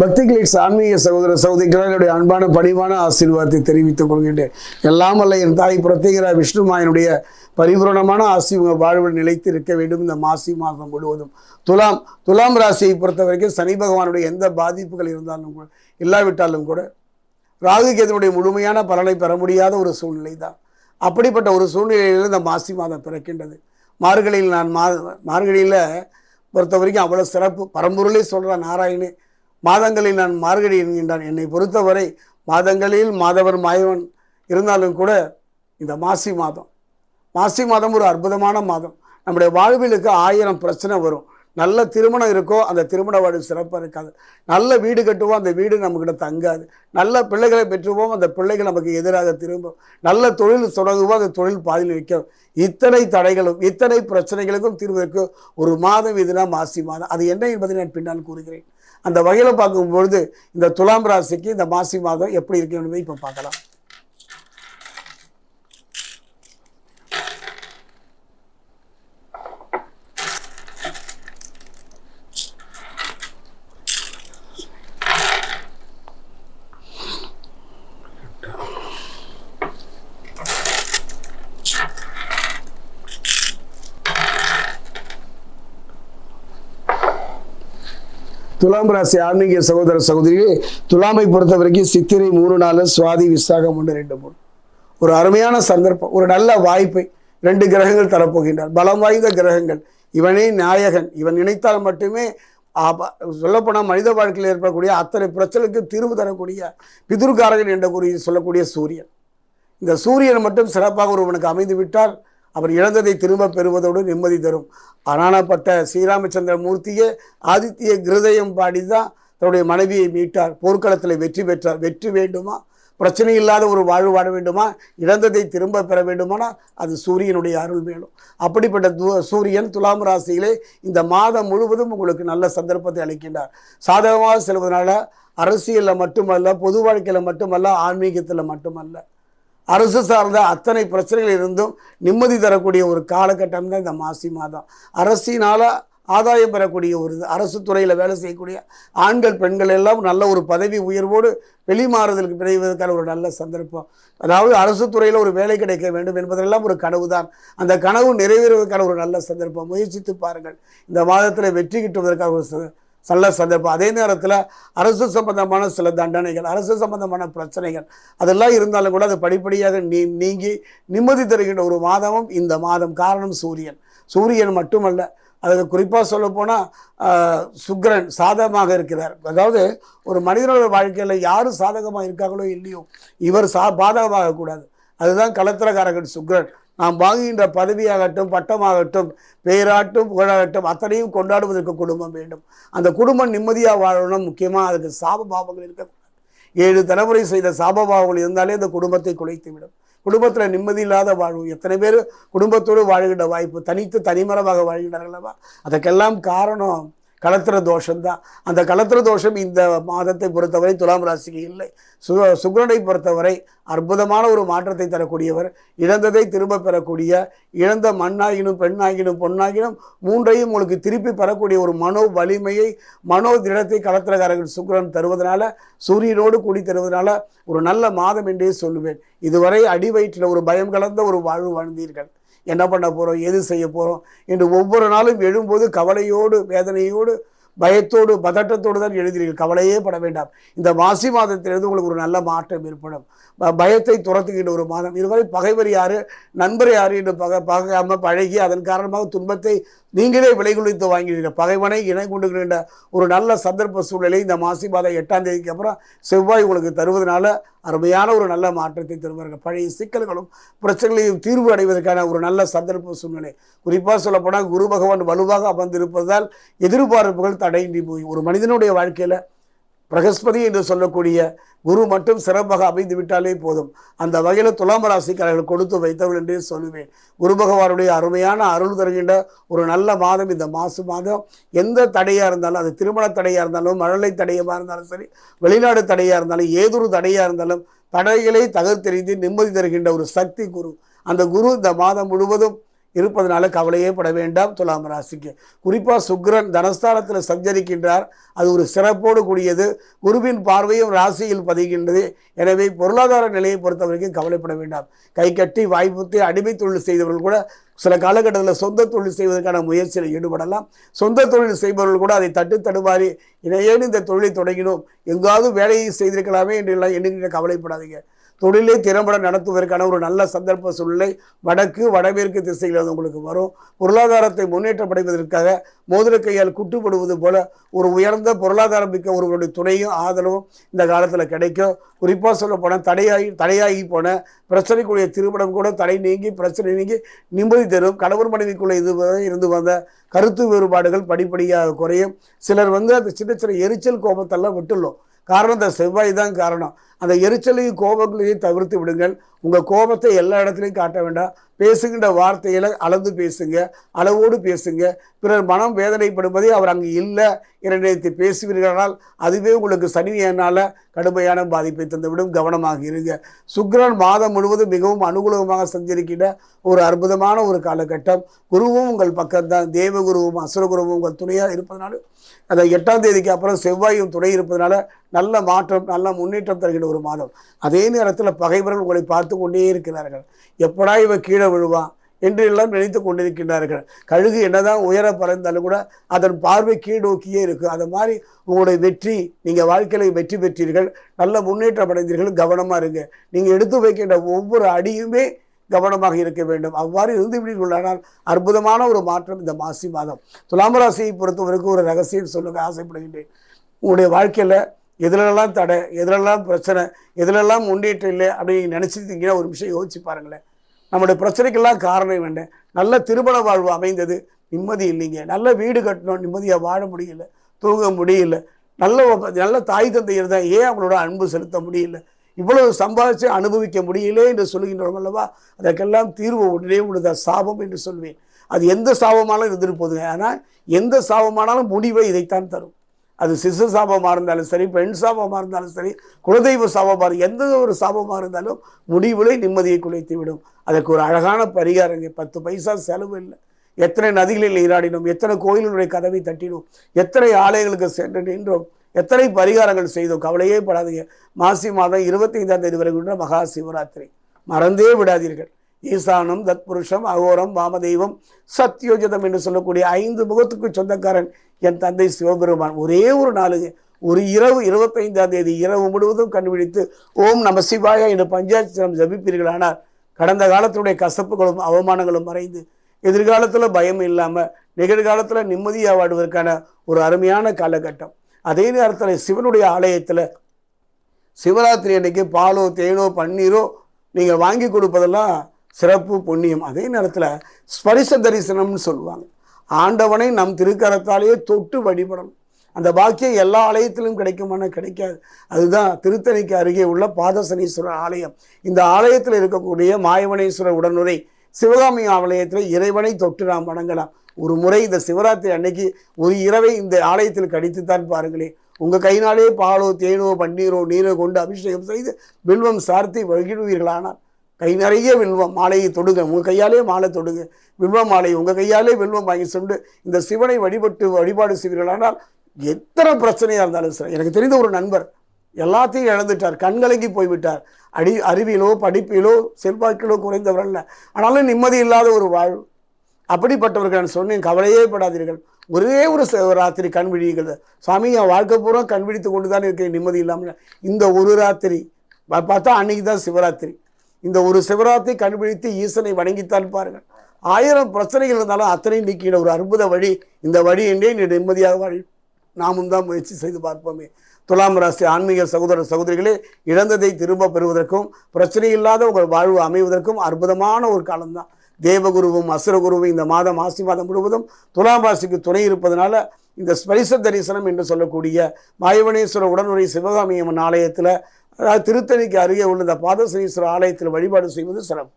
பக்தி கிளிக்ஸ் ஆன்மீக சகோதர சகோதரிகள் என்னுடைய அன்பான பணிவான ஆசீர்வாதத்தை தெரிவித்துக் கொள்கின்றேன். எல்லாம் அல்ல என் தாய் பிரத்யேகரா விஷ்ணுமாயனுடைய பரிபூரணமான ஆசி உங்கள் வாழ்வில் நிலைத்து இருக்க வேண்டும். இந்த மாசி மாதம் முழுவதும் துலாம் துலாம் ராசியை பொறுத்த வரைக்கும் சனி பகவானுடைய எந்த பாதிப்புகள் இருந்தாலும் கூட இல்லாவிட்டாலும் கூட ராகுக்கு கேதுனுடைய முழுமையான பலனை பெற முடியாத ஒரு சூழ்நிலை தான் அப்படிப்பட்ட ஒரு சூழ்நிலையில் இந்த மாசி மாதம் பிறக்கின்றது. மார்கழியில் நான் மா மார்கழியில் பொறுத்த வரைக்கும் அவ்வளோ சிறப்பு. பரம்பொருளே சொல்கிறான் நாராயணே மாதங்களில் நான் மார்கழி என்கின்றான். என்னை பொறுத்தவரை மாதங்களில் மாதவர் மாயவன் இருந்தாலும் கூட இந்த மாசி மாதம் மாசி மாதம் ஒரு அற்புதமான மாதம். நம்முடைய வாழ்விலுக்கு ஆயிரம் பிரச்சனை வரும். நல்ல திருமணம் இருக்கோ அந்த திருமண வாழ்வு சிறப்பாக இருக்காது. நல்ல வீடு கட்டுவோம் அந்த வீடு நம்மக்கிட்ட தங்காது. நல்ல பிள்ளைகளை பெற்றுவோம் அந்த பிள்ளைகள் நமக்கு எதிராக திரும்பும். நல்ல தொழில் தொடங்குவோம் அந்த தொழில் பாதியில் நிற்கும். இத்தனை தடைகளும் இத்தனை பிரச்சனைகளுக்கும் தீர்வதற்கு ஒரு மாதம் இதுனா மாசி மாதம். அது என்ன என்பதை நான் பின்னால் கூறுகிறேன். அந்த வகையில் பார்க்கும்பொழுது இந்த துலாம் ராசிக்கு இந்த மாசி மாதம் எப்படி இருக்கு என்பதை இப்போ பார்க்கலாம். துலாம் ராசி ஆன்மீக சகோதர சகோதரிகளே துலாமை பொறுத்த வரைக்கும் சித்திரை மூணு நாலு சுவாதி விசாகம் ஒன்று ரெண்டு மூணு. ஒரு அருமையான சந்தர்ப்பம் ஒரு நல்ல வாய்ப்பை ரெண்டு கிரகங்கள் தரப்போகின்றார் பலம் வாய்ந்த கிரகங்கள். இவனே நாயகன். இவன் நினைத்தால் மட்டுமே சொல்லப்போனால் மனித வாழ்க்கையில் ஏற்படக்கூடிய அத்தனை பிரச்சனைக்கு தீர்வு தரக்கூடிய பிதுர்காரகன் என்ற கூறி சொல்லக்கூடிய சூரியன். இந்த சூரியன் மட்டும் சிறப்பாக ஒருவனுக்கு அமைந்து விட்டால் அவர் இழந்ததை திரும்ப பெறுவதோடு நிம்மதி தரும். அனானப்பட்ட ஸ்ரீராமச்சந்திர மூர்த்தியே ஆதித்ய கிருதயம் பாடி தான் தன்னுடைய மனைவியை மீட்டார். போர்க்களத்தில் வெற்றி பெற்றார். வெற்றி வேண்டுமா? பிரச்சனை இல்லாத ஒரு வாழ்வு வாழ வேண்டுமா? இழந்ததை திரும்ப பெற வேண்டுமானால் அது சூரியனுடைய அருள் வேணும் அப்படிப்பட்ட து- சூரியன் துலாம் ராசியிலே இந்த மாதம் முழுவதும் உங்களுக்கு நல்ல சந்தர்ப்பத்தை அளிக்கின்றார். சாதகமாக செல்வதனால அரசியலில் மட்டுமல்ல பொது வாழ்க்கையில் மட்டுமல்ல ஆன்மீகத்தில் மட்டுமல்ல. அரசு சார்ந்த அத்தனை பிரச்சனைகள் இருந்தும் நிம்மதி தரக்கூடிய ஒரு காலகட்டம் தான் இந்த மாசி மாதம். அரசினால் ஆதாயம் பெறக்கூடிய ஒரு இது. அரசு துறையில் வேலை செய்யக்கூடிய ஆண்கள் பெண்கள் எல்லாம் நல்ல ஒரு பதவி உயர்வோடு வெளிமாறுதலுக்கு பிணைவதற்கான ஒரு நல்ல சந்தர்ப்பம். அதாவது அரசு துறையில் ஒரு வேலை கிடைக்க வேண்டும் என்பதெல்லாம் ஒரு கனவு தான் அந்த கனவு நிறைவேறுவதற்கான ஒரு நல்ல சந்தர்ப்பம். முயற்சித்து பாருங்கள். இந்த மாதத்தில் வெற்றி கிட்டுவதற்கான ஒரு நல்ல சந்தர்ப்பம். அதே நேரத்தில் அரசு சம்பந்தமான சில தண்டனைகள் அரசு சம்பந்தமான பிரச்சனைகள் அதெல்லாம் இருந்தாலும் கூட அது படிப்படியாக நீ நீங்கி நிம்மதி தருகின்ற ஒரு மாதமும் இந்த மாதம். காரணம் சூரியன். சூரியன் மட்டுமல்ல அதுக்கு குறிப்பாக சொல்லப்போனால் சுக்கிரன் சாதகமாக இருக்கிறார். அதாவது ஒரு மனிதனோட வாழ்க்கையில் யார் சாதகமாக இருக்காங்களோ இல்லையோ இவர் சா பாதகமாக கூடாது. அதுதான் கலத்திரக்காரகன் சுக்கிரன். நாம் வாங்குகின்ற பதவியாகட்டும் பட்டமாகட்டும் பெயராட்டும் புகழாகட்டும் அத்தனையும் கொண்டாடுவதற்கு குடும்பம் வேண்டும். அந்த குடும்பம் நிம்மதியாக வாழணும் முக்கியமாக அதுக்கு சாப பாவங்கள் இருக்கக்கூடாது. ஏழு தலைமுறை செய்த சாப பாவங்கள் இருந்தாலே அந்த குடும்பத்தை குலைத்து விடும் குடும்பத்தில் நிம்மதி இல்லாத வாழ்வு. எத்தனை பேர் குடும்பத்தோடு வாழ்கின்ற வாய்ப்பு? தனித்து தனிமரமாக வாழ்கின்றார்கள் அதற்கெல்லாம் காரணம் கலத்திர தோஷம்தான். அந்த கலத்திர தோஷம் இந்த மாதத்தை பொறுத்தவரை துலாம் ராசிக்கு இல்லை. சு சுக்கிரனை பொறுத்தவரை அற்புதமான ஒரு மாற்றத்தை தரக்கூடியவர் இழந்ததை திரும்ப பெறக்கூடிய இழந்த மண்ணாகினும் பெண்ணாகினும் பொண்ணாகினும் மூன்றையும் உங்களுக்கு திருப்பி பெறக்கூடிய ஒரு மனோ வலிமையை மனோ திடத்தை கலத்திரகாரர்கள் சுக்கிரன் தருவதனால சூரியனோடு கூடி தருவதனால ஒரு நல்ல மாதம் என்றே சொல்லுவேன். இதுவரை அடி வயிற்றில் ஒரு பயம் கலந்த ஒரு வாழ்வு வாழ்ந்தீர்கள். என்ன பண்ண போகிறோம் எது செய்ய போகிறோம் என்று ஒவ்வொரு நாளும் எழும்போது கவலையோடு வேதனையோடு பயத்தோடு பதட்டத்தோடு தான் எழுதுகிறீர்கள் கவலையே பட வேண்டாம். இந்த மாசி மாதத்திலிருந்து உங்களுக்கு ஒரு நல்ல மாற்றம் ஏற்படும். பயத்தை துரத்துகின்ற ஒரு மாதம். இதுவரை பகைவர் யாரு? நண்பர் யார்? என்று பக பகாமல் பழகி அதன் காரணமாக துன்பத்தை நீங்களே விலை குளித்து வாங்கினீர்கள் பகைவனை இணை கொண்டுகின்ற ஒரு நல்ல சந்தர்ப்ப சூழ்நிலை இந்த மாசி மாதம் எட்டாம் தேதிக்கு அப்புறம் செவ்வாய் உங்களுக்கு தருவதனால அருமையான ஒரு நல்ல மாற்றத்தை தருவார்கள் பழைய சிக்கல்களும் பிரச்சனைகளையும் தீர்வு அடைவதற்கான ஒரு நல்ல சந்தர்ப்ப சூழ்நிலை. குறிப்பாக சொல்லப்போனால் குரு பகவான் வலுவாக அமர்ந்திருப்பதால் எதிர்பார்ப்புகள் தடையின்றி போய் ஒரு மனிதனுடைய வாழ்க்கையில் பிரகஸ்பதி என்று சொல்லக்கூடிய குரு மட்டும் சிறப்பாக அமைந்து விட்டாலே போதும். அந்த வகையில் துலாம் ராசிக்காரர்கள் கொடுத்து வைத்தவர்கள் என்றே சொல்லுவேன். குரு பகவானுடைய அருமையான அருள் தருகின்ற ஒரு நல்ல மாதம் இந்த மாசு மாதம். எந்த தடையாக இருந்தாலும் அது திருமண தடையாக இருந்தாலும் மழலை தடையமாக இருந்தாலும் சரி வெளிநாடு தடையாக இருந்தாலும் ஏதொரு தடையாக இருந்தாலும் தடைகளை தகர்த்தெறிந்து நிம்மதி தருகின்ற ஒரு சக்தி குரு. அந்த குரு இந்த மாதம் முழுவதும் இருப்பதனால கவலையே பட வேண்டாம் துலாம் ராசிக்கு. குறிப்பாக சுக்கிரன் தனஸ்தானத்தில் சஞ்சரிக்கின்றார். அது ஒரு சிறப்போடு கூடியது. குருவின் பார்வையும் ராசியில் பதிகின்றது. எனவே பொருளாதார நிலையை பொறுத்த வரைக்கும் கவலைப்பட வேண்டாம். கை கட்டி வாய்ப்புத்தி அடிமை தொழில் செய்தவர்கள் கூட சில காலகட்டத்தில் சொந்த தொழில் செய்வதற்கான முயற்சியில் ஈடுபடலாம். சொந்த தொழில் செய்பவர்கள் கூட அதை தட்டு தடுமாறி இதை ஏன் இந்த தொழிலை தொடங்கினோம். எங்காவது வேலையை செய்திருக்கலாமே என்று எண்ணுகின்ற கவலைப்படாதீங்க. தொழிலை திறம்பட நடத்துவதற்கான ஒரு நல்ல சந்தர்ப்ப சூழ்நிலை வடக்கு வடமேற்கு திசையில் அது உங்களுக்கு வரும். பொருளாதாரத்தை முன்னேற்றப்படைவதற்காக மோதிர கையால் குட்டுப்படுவது போல ஒரு உயர்ந்த பொருளாதாரம் மிக்க ஒருவருடைய துணையும் ஆதரவும் இந்த காலத்தில் கிடைக்கும். குறிப்பாக சொல்ல போனால் தடையாகி தடையாகி போன பிரச்சனைக்குரிய திருமணம் கூட தடை நீங்கி பிரச்சனை நீங்கி நிம்மதி தரும். கணவன் மனைவிக்குள்ளே இது இருந்து வந்த கருத்து வேறுபாடுகள் படிப்படியாக குறையும். சிலர் வந்து அந்த சின்ன சின்ன எரிச்சல் கோபத்தெல்லாம் விட்டுள்ளோம் காரணம் இந்த செவ்வாய் தான் காரணம். அந்த எரிச்சலையும் கோபங்களையும் தவிர்த்து விடுங்கள். உங்கள் கோபத்தை எல்லா இடத்துலையும் காட்ட வேண்டாம். பேசுகின்ற வார்த்தையில் அளந்து பேசுங்க அளவோடு பேசுங்க. பிறர் மனம் வேதனைப்படுவதை அவர் அங்கே இல்லை என நினைத்து பேசுவீர்களானால் அதுவே உங்களுக்கு சனியினால் கடுமையான பாதிப்பை தந்துவிடும். கவனமாக இருங்க. சுக்ரன் மாதம் முழுவதும் மிகவும் அனுகூலமாக சஞ்சரிக்கின்ற ஒரு அற்புதமான ஒரு காலகட்டம். குருவும் உங்கள் பக்கம்தான். தேவகுருவும் அசுரகுருவும் உங்கள் துணையாக இருப்பதனால அந்த எட்டாம் தேதிக்கு அப்புறம் செவ்வாயும் துணை இருப்பதனால நல்ல மாற்றம் நல்ல முன்னேற்றம் தருகின்ற ஒரு மாதம். அதே நேரத்தில் பகைவர்கள் உங்களை பார்த்து கொண்டே இருக்கிறார்கள். எப்படா இவன் கீழே விழுவான் என்று எல்லாம் நினைத்து கொண்டிருக்கின்றார்கள். கழுகு என்னதான் உயர பறந்தாலும் கூட அதன் பார்வை கீழ்நோக்கியே இருக்கும் அது மாதிரி உங்களுடைய வெற்றி நீங்கள் வாழ்க்கையில் வெற்றி பெற்றீர்கள். நல்ல முன்னேற்றம் அடைந்தீர்கள். கவனமாக இருங்க. நீங்கள் எடுத்து வைக்கின்ற ஒவ்வொரு அடியுமே கவனமாக இருக்க வேண்டும். அவ்வாறு இருந்து விடுவீர்களானால் அற்புதமான ஒரு மாற்றம் இந்த மாசி மாதம். துலாம் ராசியை பொறுத்தவரைக்கும் ஒரு ரகசியம் சொல்லுங்க ஆசைப்படுகின்றேன். உங்களுடைய வாழ்க்கையில் எதிலெல்லாம் தடை எதுலெல்லாம் பிரச்சனை எதிலெல்லாம் முன்னேற்றம் இல்லை அப்படின்னு நினச்சிருந்தீங்கன்னா ஒரு விஷயம் யோசிச்சு பாருங்களேன். நம்முடைய பிரச்சனைக்கெல்லாம் காரணம் வேண்ட நல்ல திருமண வாழ்வு அமைந்தது. நிம்மதி இல்லைங்க. நல்ல வீடு கட்டணும் நிம்மதியாக வாழ முடியல. தூங்க முடியல. நல்ல நல்ல தாய் தந்தை தான். ஏன் அவங்களோட அன்பு செலுத்த முடியல? இவ்வளவு சம்பாதிச்சு அனுபவிக்க முடியலே என்று சொல்லுகின்றோம் அல்லவா? அதற்கெல்லாம் தீர்வு உடனே உள்ள சாபம் என்று சொல்வேன். அது எந்த சாபமானாலும் இருந்துட்டு போதுங்க ஆனால் எந்த சாபமானாலும் முடிவை இதைத்தான் தரும். அது சிசு சாபமாக இருந்தாலும் சரி பெண் சாபமாக இருந்தாலும் சரி குலதெய்வ சாபமாக எந்த ஒரு சாபமாக இருந்தாலும் முடிவுகளை நிம்மதியை குலைத்து விடும். அதற்கு ஒரு அழகான பரிகாரங்க பத்து பைசா செலவு இல்லை. எத்தனை நதிகளில் நீராடினோம் எத்தனை கோயிலுடைய கதவை தட்டினோம் எத்தனை ஆலயங்களுக்கு சென்று நின்றோம் எத்தனை பரிகாரங்கள் செய்தோம். கவலையே படாதீங்க. மாசி மாதம் இருபத்தைந்தாம் தேதி வரைக்குள்ள மகா சிவராத்திரி. மறந்தே விடாதீர்கள். ஈசானம் தத்புருஷம் அகோரம் வாமதெய்வம் சத்யோஜிதம் என்று சொல்லக்கூடிய ஐந்து முகத்துக்கு சொந்தக்காரன் என் தந்தை சிவபெருமான். ஒரே ஒரு நாளுங்க ஒரு இரவு இருபத்தைந்தாம் தேதி இரவு முழுவதும் கண்டுபிடித்து ஓம் நம சிவாயா என்று பஞ்சாட்சரம் ஜபிப்பீர்களானால் கடந்த காலத்துடைய கசப்புகளும் அவமானங்களும் மறைந்து எதிர்காலத்தில் பயம் இல்லாமல் நிகழ்காலத்தில் நிம்மதியாக வாடுவதற்கான ஒரு அருமையான காலகட்டம். அதே நேரத்தில் சிவனுடைய ஆலயத்தில் சிவராத்திரி அன்னைக்கு பாலோ தேனோ பன்னீரோ நீங்கள் வாங்கி கொடுப்பதெல்லாம் சிறப்பு புண்ணியம். அதே நேரத்தில் ஸ்பரிச தரிசனம்னு சொல்லுவாங்க. ஆண்டவனை நம் திருக்கரத்தாலேயே தொட்டு வழிபடணும். அந்த பாக்கியம் எல்லா ஆலயத்திலும் கிடைக்குமான கிடைக்காது. அதுதான் திருத்தணிக்கு அருகே உள்ள பாதசனீஸ்வரர் ஆலயம். இந்த ஆலயத்தில் இருக்கக்கூடிய மாயவனேஸ்வரர் உடனுரை சிவகாமி ஆலயத்தில் இறைவனை தொட்டு நாம் வணங்கலாம். ஒரு முறை இந்த சிவராத்திரி அன்னைக்கு ஒரு இரவை இந்த ஆலயத்தில் கடித்துத்தான் பாருங்களேன். உங்கள் கையினாலே பாலோ தேனோ பன்னீரோ நீரோ கொண்டு அபிஷேகம் செய்து வில்வம் சார்த்தி வகிடுவீர்களானால் கை நிறைய வில்வம் மாலையை தொடுங்க. உங்கள் கையாலே மாலை தொடுங்க. வில்வம் மாலை உங்கள் கையாலே வில்வம் வாங்கி சென்று இந்த சிவனை வழிபட்டு வழிபாடு செய்வீர்களானால் எத்தனை பிரச்சனையாக இருந்தாலும் சரி. எனக்கு தெரிந்த ஒரு நண்பர் எல்லாத்தையும் இழந்துட்டார். கண்கலங்கி போய்விட்டார். அடி அறிவியலோ படிப்பிலோ செல்வாக்கிலோ குறைந்தவர் அல்ல. ஆனாலும் நிம்மதி இல்லாத ஒரு வாழ்வு. அப்படிப்பட்டவர்கள் நான் சொன்னேன் கவலையே படாதீர்கள். ஒரே ஒரு ராத்திரி கண் விழியுங்கள். சாமி என் வாழ்க்கை பூரா கண் விழித்து கொண்டு தான் இருக்கேன் நிம்மதி இல்லாமல் இந்த ஒரு ராத்திரி பார்த்தா அன்னைக்கு தான் சிவராத்திரி. இந்த ஒரு சிவராத்திரி கண்டுபிடித்து ஈசனை வணங்கித்தான் பாருங்கள். ஆயிரம் பிரச்சனைகள் இருந்தாலும் அத்தனையும் நீக்கிட ஒரு அற்புத வழி இந்த வழி என்றே நீ நிம்மதியாக வாழி நாமும் தான் முயற்சி செய்து பார்ப்போமே. துலாம் ராசி ஆன்மீக சகோதர சகோதரிகளே இழந்ததை திரும்ப பெறுவதற்கும் பிரச்சனை இல்லாத உங்கள் வாழ்வு அமைவதற்கும் அற்புதமான ஒரு காலம்தான். தேவகுருவும் அசுரகுருவும் இந்த மாதம் ஆசி மாதம் முழுவதும் துலாம் ராசிக்கு துணை இருப்பதனால இந்த ஸ்பரிச தரிசனம் என்று சொல்லக்கூடிய மாயவனேஸ்வர உடனுரை சிவகாமி அம்மன் ஆலயத்தில் அதாவது திருத்தணிக்கு அருகே உள்ள இந்த பாதசனீஸ்வரர் ஆலயத்தில் வழிபாடு செய்வது சிறப்பு.